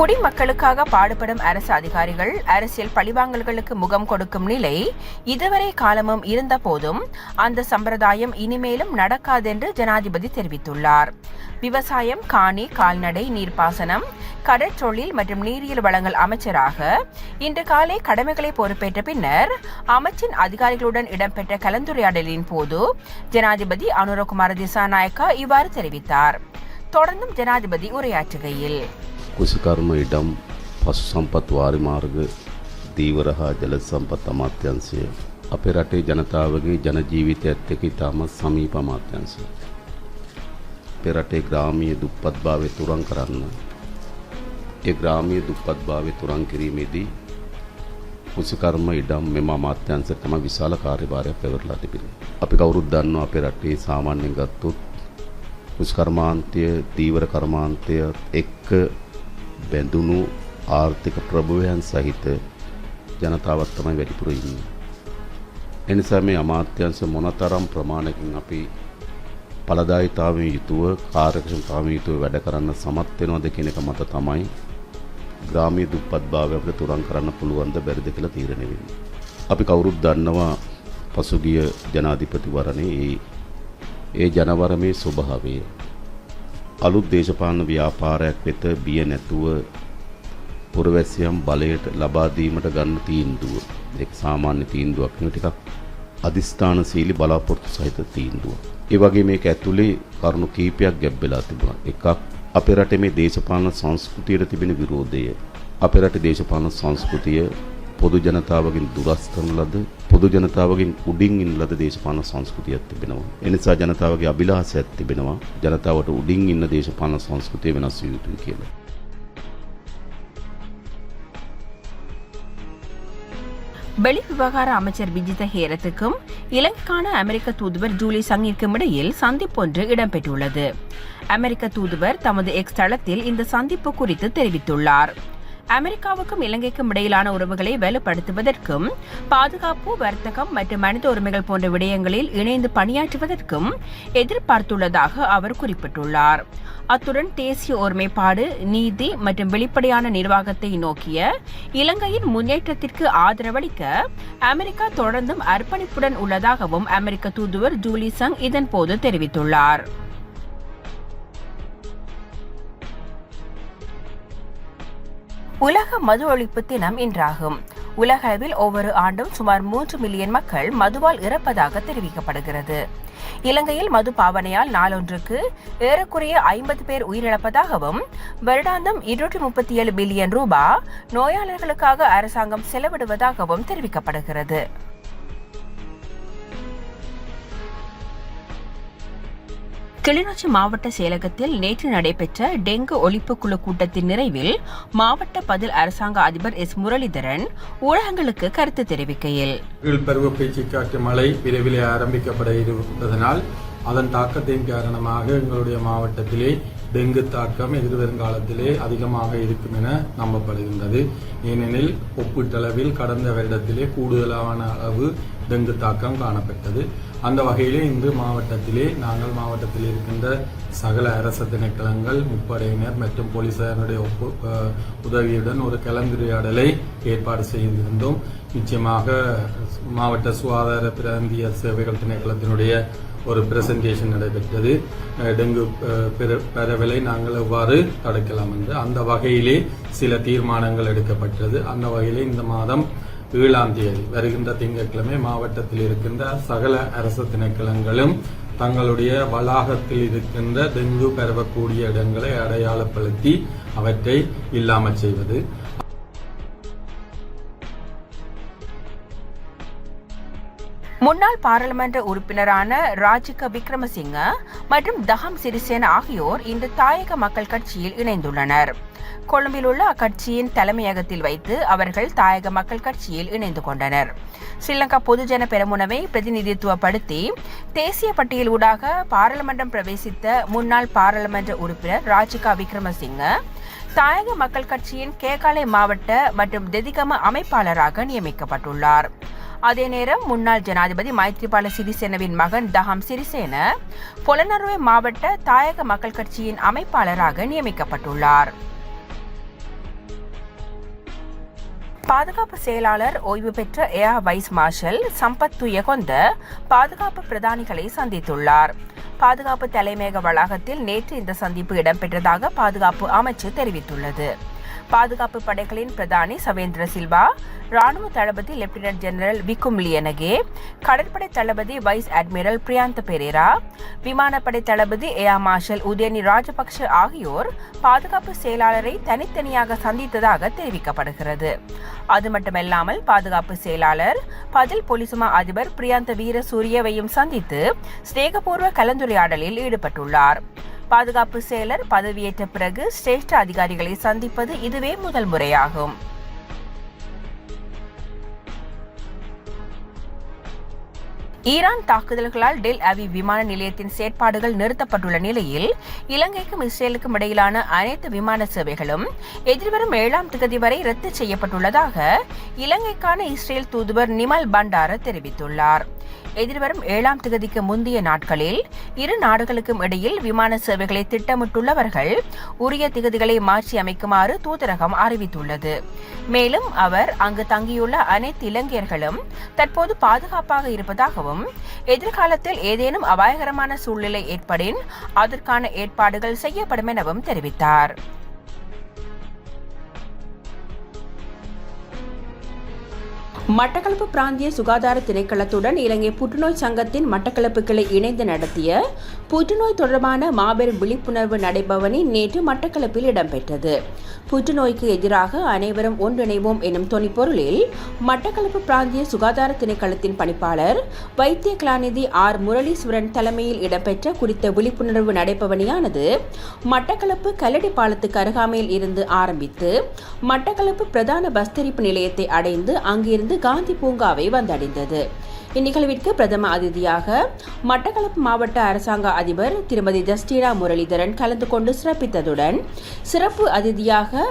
குடிமக்களுக்காக பாடுபடும் அரசு அதிகாரிகள் அரசியல் பழிவாங்கல்களுக்கு முகம் கொடுக்கும் நிலை இதுவரை காலமும் இருந்த போதும் அந்த சம்பிரதாயம் இனிமேலும் நடக்காதென்று ஜனாதிபதி தெரிவித்துள்ளார். விவசாயம் காணி கால்நடை நீர்ப்பாசனம் கடற்றொழில் மற்றும் நீரியல் வளங்கள் அமைச்சராக இன்று காலை கடமைகளை பொறுப்பேற்ற பின்னர் அமைச்சின் அதிகாரிகளுடன் இடம்பெற்ற கலந்துரையாடலின் போது ஜனாதிபதி அனுரகுமார திசாநாயக்கா இவ்வாறு தெரிவித்தார். தொடர்ந்தும் ஜனாதிபதி உரையாற்றுகையில் කෘෂිකර්ම ඉඩම් පසු සම්පත් වාරි මාර්ග දීවර හා ජල සම්පත් අමාත්‍යන්සය අපේ රටේ ජනතාවගේ ජන ජීවිතයත් එක්ක ඉතාමත් සමීප අමාත්‍යන්සය. අපේ රටේ ග්‍රාමීය දුප්පත් භාවය තුරන් කරන්න. ඒ ග්‍රාමීය දුප්පත් භාවය තුරන් කිරීමේදී කෘෂිකර්ම ඉඩම් මෙම අමාත්‍යන්සයට තම විශාල කාර්යභාරයක් පැවරලා තිබෙනවා. අපි කවුරුත් දන්නවා අපේ රටේ සාමාන්‍යයෙන් ගත්තොත් කෘෂිකර්මාන්තය දීවර කර්මාන්තය එක්ක බැඳුණු ආර්ථික ප්‍රභවයන් සහිත ජනතාවත් තමයි වැඩිපුර ඉන්නේ. එනිසා මේ අමාත්‍යංශ මොනතරම් ප්‍රමාණයකින් අපි පලදායිතාවෙන් යුතුව කාර්යක්ෂමතාවෙන් යුතුව වැඩ කරන්න සමත් වෙනවද කියන එක මත තමයි ග්‍රාමීය දුප්පත් භාවය අපිට තුරන් කරන්න පුළුවන්ද බැරිද කියලා තීරණය වෙන්නේ. අපි කවුරුත් දන්නවා පසුගිය ජනාධිපතිවරණේ ඒ ඒ ජනවරමේ ස්වභාවය අලුත් දේශපාලන ව්‍යාපාරයක් වෙත බිය නැතුව පුරවැසියම් බලයට ලබා දීමට ගන්න තීන්දුව. ඒක සාමාන්‍ය තීන්දුවක් නෙවෙයි ටිකක් අදිස්ථානශීලී බලාපොරොත්තු සහිත තීන්දුව. ඒ වගේ මේක ඇතුලේ කරුණු කීපයක් ගැබ්බෙලා තිබුණා. එකක් අපේ රටේ මේ දේශපාලන සංස්කෘතියට තිබෙන විරෝධය. අපේ රටේ දේශපාලන සංස්කෘතිය පොදු ජනතාවගෙන් දුරස් කරන ලද පොදු ජනතාවගෙන් උඩින් ඉන්න ලද දේශපාලන සංස්කෘතියක් තිබෙනවා. එනිසා ජනතාවගේ අභිලාෂයක් තිබෙනවා. ජනතාවට උඩින් ඉන්න දේශපාලන සංස්කෘතිය වෙනස් විය යුතුයි කියලා. வெளிவிவகார அமைச்சர் விஜித ஹேரத்துக்கும் இலங்கைக்கான அமெரிக்க தூதுவர் ஜூலி சங்கிற்கும் இடையில் சந்திப்பொன்று இடம்பெற்றுள்ளது அமெரிக்க தூதுவர் தமது எக்ஸ் தளத்தில் இந்த சந்திப்பு குறித்து தெரிவித்துள்ளார் அமெரிக்காவுக்கும் இலங்கைக்கும் இடையிலான உறவுகளை வலுப்படுத்துவதற்கும் பாதுகாப்பு வர்த்தகம் மற்றும் மனித உரிமைகள் போன்ற விடயங்களில் இணைந்து பணியாற்றுவதற்கும் எதிர்பார்த்துள்ளதாக அவர் குறிப்பிட்டுள்ளார். அத்துடன் தேசிய ஒருமைப்பாடு நீதி மற்றும் வெளிப்படையான நிர்வாகத்தை நோக்கிய இலங்கையின் முன்னேற்றத்திற்கு ஆதரவளிக்க அமெரிக்கா தொடர்ந்தும் அர்ப்பணிப்புடன் உள்ளதாகவும் அமெரிக்க தூதுவர் ஜூலி சங் இதன்போது தெரிவித்துள்ளார். உலக மது ஒழிப்பு தினம் இன்றாகும். உலகளவில் ஒவ்வொரு ஆண்டும் சுமார் மூன்று மில்லியன் மக்கள் மதுவால் இறப்பதாக தெரிவிக்கப்படுகிறது. இலங்கையில் மது பாவனையால் நாளொன்றுக்கு ஏறக்குறைய ஐம்பது பேர் உயிரிழப்பதாகவும் வருடாந்தம் இருநூற்றி முப்பத்தி ஏழு பில்லியன் ரூபாய் நோயாளர்களுக்காக அரசாங்கம் செலவிடுவதாகவும் தெரிவிக்கப்படுகிறது. கிளிநொச்சி மாவட்ட செயலகத்தில் நேற்று நடைபெற்ற டெங்கு ஒழிப்பு குழு கூட்டத்தின் நிறைவில் மாவட்ட பதில் அரசாங்க அதிபர் எஸ் முரளிதரன் ஊடகங்களுக்கு கருத்து தெரிவிக்கையில். பருவ பேச்சுக்காற்று மழை விரைவில் ஆரம்பிக்கப்பட இருப்பதனால் அதன் தாக்கத்தின் காரணமாக எங்களுடைய மாவட்டத்திலே டெங்கு தாக்கம் எதிர்வருங்காலத்திலே அதிகமாக இருக்கும் என நம்பப்படுகின்றது. ஏனெனில் ஒப்பீட்டளவில் கடந்த வருடத்திலே கூடுதலான அளவு டெங்கு தாக்கம் காணப்பட்டது. அந்த வகையிலே இன்று மாவட்டத்திலே நாங்கள் மாவட்டத்தில் இருக்கின்ற சகல அரச திணைக்களங்கள் முப்படையினர் மற்றும் போலீசாரனுடைய ஒப்பு உதவியுடன் ஒரு கலந்துரையாடலை ஏற்பாடு செய்திருந்தோம். நிச்சயமாக மாவட்ட சுகாதார பிராந்திய சேவைகள் திணைக்களத்தினுடைய ஒரு பிரசன்டேஷன் நடைபெற்றது. டெங்கு பரவலை நாங்கள் எவ்வாறு தடுக்கலாம் என்று அந்த வகையிலே சில தீர்மானங்கள் எடுக்கப்பட்டது. அந்த வகையிலே இந்த மாதம் ஏழாம் தேதி வருகின்ற திங்கட்கிழமை மாவட்டத்தில் இருக்கின்ற சகல அரசு திணைக்களங்களும் தங்களுடைய வளாகத்தில் இருக்கின்ற டெங்கு பரவக்கூடிய இடங்களை அடையாளப்படுத்தி அவற்றை இல்லாமல் செய்வது. முன்னாள் பாராளுமன்ற உறுப்பினரான ராஜிக விக்ரமசிங்க மற்றும் தஹம் சிறிசேன ஆகியோர் இன்று தாயக மக்கள் கட்சியில் இணைந்துள்ளனர். கொழும்பில் உள்ள அக்கட்சியின் தலைமையகத்தில் வைத்து அவர்கள் தாயக மக்கள் கட்சியில் இணைந்து கொண்டனர். ஸ்ரீலங்கா பொதுஜன பெருமுனவை பிரதிநிதித்துவப்படுத்தி தேசிய பட்டியல் ஊடாக பாராளுமன்றம் பிரவேசித்த முன்னாள் பாராளுமன்ற உறுப்பினர் ராஜிகா விக்ரமசிங்க தாயக மக்கள் கட்சியின் கேகாலை மாவட்ட மற்றும் தெதிகம அமைப்பாளராக நியமிக்கப்பட்டுள்ளார். அதே நேரம் முன்னாள் ஜனாதிபதி மைத்ரிபால சிறிசேனவின் மகன் தஹாம் சிறிசேன பொலனறுவை மாவட்ட தாயக மக்கள் கட்சியின் அமைப்பாளராக நியமிக்கப்பட்டுள்ளார். பாதுகாப்பு செயலாளர் ஓய்வு பெற்ற air vice marshal Sampath Thuyacontha பாதுகாப்பு பிரதானிகளை சந்தித்துள்ளார். பாதுகாப்பு தலைமையக வளாகத்தில் நேற்று இந்த சந்திப்பு இடம்பெற்றதாக பாதுகாப்பு அமைச்சு தெரிவித்துள்ளது. பாதுகாப்பு படைகளின் பிரதானி சவேந்திர சில்வா ராணுவ தளபதி லெப்டினன்ட் ஜெனரல் விக்கும் லியனகே கடற்படை தளபதி வைஸ் அட்மிரல் பிரியாந்த பெரேரா விமானப்படை தளபதி ஏஆ மார்ஷல் உதயனி ராஜபக்ஷ ஆகியோர் பாதுகாப்பு செயலாளரை தனித்தனியாக சந்தித்ததாக தெரிவிக்கப்படுகிறது. அது மட்டுமல்லாமல் பாதுகாப்பு செயலாளர் பதில் பொலிசுமா அதிபர் பிரியாந்த வீர சூரியவையும் சந்தித்து ஸ்நேகபூர்வ கலந்துரையாடலில் ஈடுபட்டுள்ளார். பாதுகாப்பு செயலர் பதவியேற்ற பிறகு சிரேஷ்ட அதிகாரிகளை சந்திப்பது இதுவே முதல் முறையாகும். ஈரான் தாக்குதல்களால் டெல் அவி விமான நிலையத்தின் செயற்பாடுகள் நிறுத்தப்பட்டுள்ள நிலையில் இலங்கைக்கும் இஸ்ரேலுக்கும் இடையிலான அனைத்து விமான சேவைகளும் எதிர்வரும் ஏழாம் தேதி வரை ரத்து செய்யப்பட்டுள்ளதாக இலங்கைக்கான இஸ்ரேல் தூதுவர் நிமல் பண்டார தெரிவித்துள்ளார். எதிர்வரும் ஏழாம் தேதிக்கு முந்தைய நாட்களில் இரு நாடுகளுக்கும் இடையில் விமான சேவைகளை திட்டமிட்டுள்ளவர்கள் உரிய திகதிகளை மாற்றி அமைக்குமாறு தூதரகம் அறிவித்துள்ளது. மேலும் அவர் அங்கு தங்கியுள்ள அனைத்து இலங்கையர்களும் தற்போது பாதுகாப்பாக இருப்பதாகவும் எதிர்காலத்தில் ஏதேனும் அபாயகரமான சூழ்நிலை ஏற்படின் அதற்கான ஏற்பாடுகள் செய்யப்படும் எனவும் தெரிவித்தார். மட்டக்களப்பு பிராந்திய சுகாதார திணைக்களத்துடன் இலங்கை புற்றுநோய் சங்கத்தின் மட்டக்களப்பு கிளை இணைந்து நடத்திய புற்றுநோய் தொடர்பான மாபெரும் விழிப்புணர்வு நடைபவனி நேற்று மட்டக்களப்பில் இடம்பெற்றது. புற்றுநோய்க்கு எதிராக அனைவரும் ஒன்றிணைவோம் எனும் தொனிப்பொருளில் மட்டக்களப்பு பிராந்திய சுகாதார திணைக்களத்தின் பணிப்பாளர் வைத்திய கலாநிதி ஆர். முரளீஸ்வரன் தலைமையில் இடம்பெற்ற குறித்த விழிப்புணர்வு நடைபவனியானது மட்டக்களப்பு கல்லடி பாலத்துக்கு அருகாமையில் இருந்து ஆரம்பித்து மட்டக்களப்பு பிரதான பஸ் தெரிப்பு நிலையத்தை அடைந்து அங்கிருந்து காந்தி பூங்காவை வந்தடைந்தது. இந்நிகழ்விற்கு பிரதம அதிதியாக மட்டக்களப்பு மாவட்ட அரசாங்க அதிபர் திருமதி ஜஸ்டினா முரளிதரன் கலந்து கொண்டு சிறப்பித்ததுடன் சிறப்பு அதிதியாக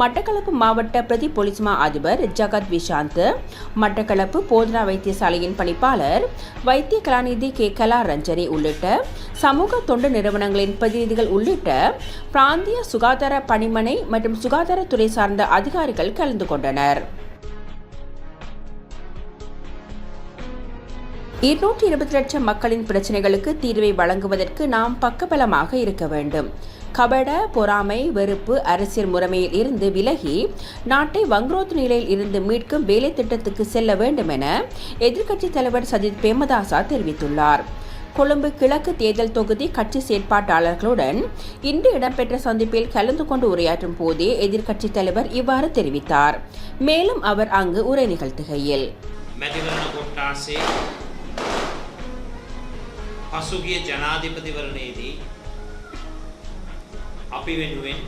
மட்டக்களப்பு மாவட்ட பிரதி பொலிஸ்மா அதிபர் ஜகத் விஷாந்த் மட்டக்களப்பு போதனா வைத்தியசாலையின் பணிப்பாளர் வைத்திய கலாநிதி கே. கலா ரஞ்சனி உள்ளிட்ட சமூக தொண்டு நிறுவனங்களின் பிரதிநிதிகள் உள்ளிட்ட பிராந்திய சுகாதார பணிமனை மற்றும் சுகாதாரத்துறை சார்ந்த அதிகாரிகள் கலந்து கொண்டனர். இருநூற்றி இருபது லட்சம் மக்களின் பிரச்சனைகளுக்கு தீர்வை வழங்குவதற்கு நாம் பக்கபலமாக இருக்க வேண்டும். கபட பொறாமை வெறுப்பு அரசியல் முறைமையில் இருந்து விலகி நாட்டை வங்குரோத்து நிலையில் இருந்து மீட்கும் வேலை திட்டத்துக்கு செல்ல வேண்டும் என எதிர்க்கட்சித் தலைவர் சஜித் பிரேமதாசா தெரிவித்துள்ளார். கொழும்பு கிழக்கு தேர்தல் தொகுதி கட்சி செயற்பாட்டாளர்களுடன் இன்று இடம்பெற்ற சந்திப்பில் கலந்து கொண்டு உரையாற்றும் போதே எதிர்க்கட்சித் தலைவர் இவ்வாறு தெரிவித்தார். மேலும் அவர் அங்கு உரை நிகழ்த்துகையில் පසුගිය ජනාධිපතිවරණයේදී අපි වෙනුවෙන්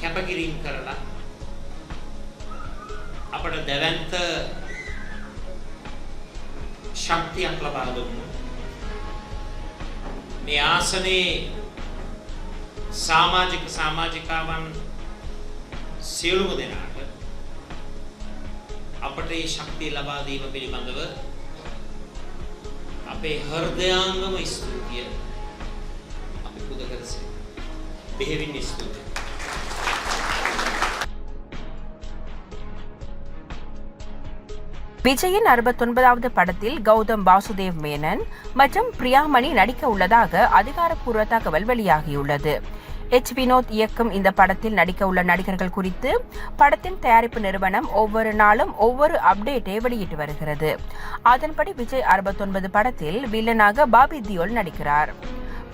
කැපකිරීම් කරලා අපට දැවන්ත ශක්තියක් ලබා දුන්නු. මේ ආසනයේ සාමාජික සාමාජිකාවන් සියලුම දෙනාට අපට ඒ ශක්තිය ලබා දීම පිළිබඳව අපේ හෘදයාංගම ස්තුතිය අපි පුද කර සිටිනවා. බෙහෙවින් ස්තුතියි. விஜயின் அறுபத்தொன்பதாவது படத்தில் கௌதம் வாசுதேவ் மேனன் மற்றும் பிரியாமணி நடிக்க உள்ளதாக அதிகாரப்பூர்வ தகவல் வெளியாகியுள்ளது எச் வினோத் இயக்கும் இந்த படத்தில் நடிக்க உள்ள நடிகர்கள் குறித்து படத்தின் தயாரிப்பு நிறுவனம் ஒவ்வொரு நாளும் ஒவ்வொரு அப்டேட்டை வெளியிட்டு வருகிறது. அதன்படி விஜய் அறுபத்தொன்பது படத்தில் வில்லனாக பாபி தியோல் நடிக்கிறார்.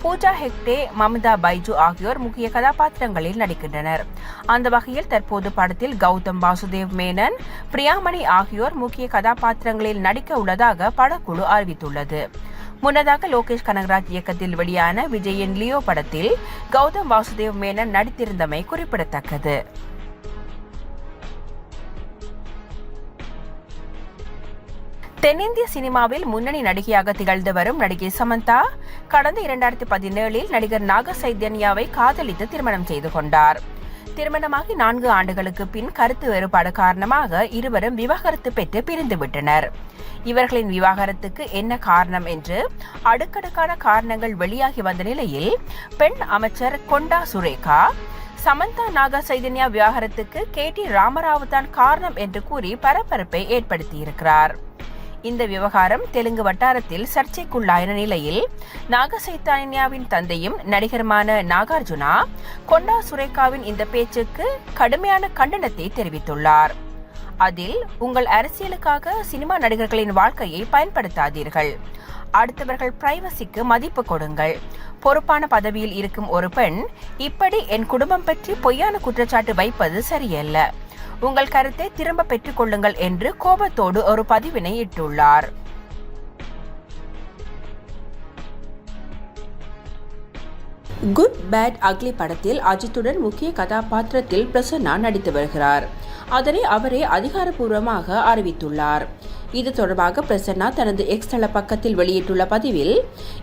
பூஜா ஹெக்டே மமிதா பைஜு ஆகியோர் முக்கிய கதாபாத்திரங்களில் நடிக்கின்றனர். அந்த வகையில் தற்போது படத்தில் கௌதம் வாசுதேவ் மேனன் பிரியாமணி ஆகியோர் முக்கிய கதாபாத்திரங்களில் நடிக்க உள்ளதாக படக்குழு அறிவித்துள்ளது. முன்னதாக லோகேஷ் கனகராஜ் இயக்கத்தில் வெளியான விஜயின் லியோ படத்தில் கௌதம் வாசுதேவ் மேனன் நடித்திருந்தமை குறிப்பிடத்தக்கது. தென்னிந்திய சினிமாவில் முன்னணி நடிகையாக திகழ்ந்து வரும் நடிகை சமந்தா கடந்த இரண்டாயிரத்தி பதினேழில் நடிகர் நாக சைதன்யாவை காதலித்து திருமணம் செய்து கொண்டார். திருமணமாகி நான்கு ஆண்டுகளுக்கு பின் கருத்து வேறுபாடு காரணமாக இருவரும் விவாகரத்து பெற்று பிரிந்துவிட்டனர் இவர்களின் விவாகரத்துக்கு என்ன காரணம் என்று அடுக்கடுக்கான காரணங்கள் வெளியாகி வந்த நிலையில் பெண் அமைச்சர் கொண்டா சுரேகா சமந்தா நாகா சைதன்யா விவாகரத்துக்கு கே டி ராமராவ் தான் காரணம் என்று கூறி பரபரப்பை ஏற்படுத்தியிருக்கிறார். இந்த விவகாரம் தெலுங்கு வட்டாரத்தில் சர்ச்சைக்குள்ளாயின நிலையில் நாக சைத்தன்யாவின் தந்தையும் நடிகருமான நாகார்ஜுனா கொண்டா சுரேகாவின் இந்த பேச்சுக்கு கடுமையான கண்டனத்தை தெரிவித்துள்ளார். அதில் உங்கள் அரசியலுக்காக சினிமா நடிகர்களின் வாழ்க்கையை பயன்படுத்தாதீர்கள். அடுத்தவர்கள் பிரைவசிக்கு மதிப்பு கொடுங்கள். பொறுப்பான பதவியில் இருக்கும் ஒரு பெண் இப்படி என் குடும்பம் பற்றி பொய்யான குற்றச்சாட்டு வைப்பது சரியல்ல. உங்கள் கருத்தை திரும்ப பெற்றுக் கொள்ளுங்கள் என்று கோபத்தோடு ஒரு பதிவினை இட்டுள்ளார். குட் பேட் அக்லி படத்தில் அஜித்துடன் முக்கிய கதாபாத்திரத்தில் பிரசன்னா நடித்து வருகிறார். அதனை அவரே அதிகாரப்பூர்வமாக அறிவித்துள்ளார். இது தொடர்பாக பிரசன்னா தனது எக்ஸ் தள பக்கத்தில் வெளியிட்டுள்ள பதிவில்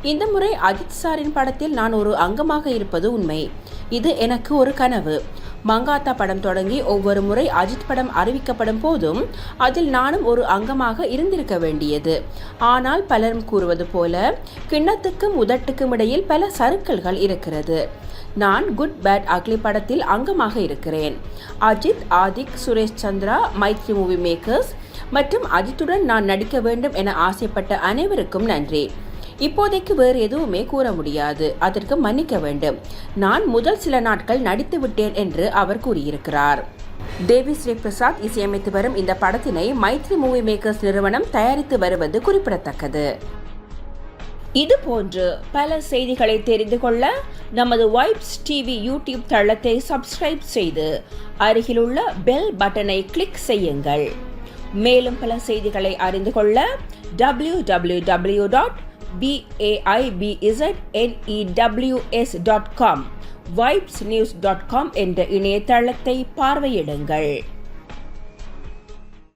இந்த முறை அஜித் சாரின் படத்தில் நான் ஒரு அங்கமாக இருப்பது உண்மை. இது எனக்கு ஒரு கனவு. மங்காத்தா படம் தொடங்கி ஒவ்வொரு முறை அஜித் படம் அறிவிக்கப்படும் போதும் அதில் நானும் ஒரு அங்கமாக இருந்திருக்க வேண்டியது. ஆனால் பலரும் கூறுவது போல கிண்ணத்துக்கும் உதட்டுக்கும் இடையில் பல சறுக்கல்கள் இருக்கிறது. நான் குட் பேட் அக்லி படத்தில் அங்கமாக இருக்கிறேன். அஜித் ஆதிக் சுரேஷ் சந்திரா மைத்ரி மூவி மேக்கர்ஸ் மற்றும் அஜித்துடன் நான் நடிக்க வேண்டும் என ஆசைப்பட்ட அனைவருக்கும் நன்றி. இப்போதைக்கு வேறு எதுவுமே கூற முடியாது. அதற்கு மன்னிக்க வேண்டும். நான் முதல் சில நாட்கள் நடித்து விட்டேன் என்று அவர் கூறியிருக்கிறார். தேவி ஸ்ரீ பிரசாத் இசையமைத்து வரும் இந்த படத்தினை மைத்ரி மூவி மேக்கர்ஸ் நிறுவனம் தயாரித்து வருவது குறிப்பிடத்தக்கது. இது போன்று பல செய்திகளை தெரிந்து கொள்ள நமது வைப்ஸ் டிவி யூடியூப் தளத்தை சப்ஸ்கிரைப் செய்து அருகிலுள்ள பெல் பட்டனை கிளிக் செய்யுங்கள். மேலும் பல செய்திகளை அறிந்து கொள்ள W W W dot பிஏஐபிஇசட்என்இடபிள்யூஎஸ் dot com vibes news dot com என்ற இணையதளத்தை பார்வையிடுங்கள்.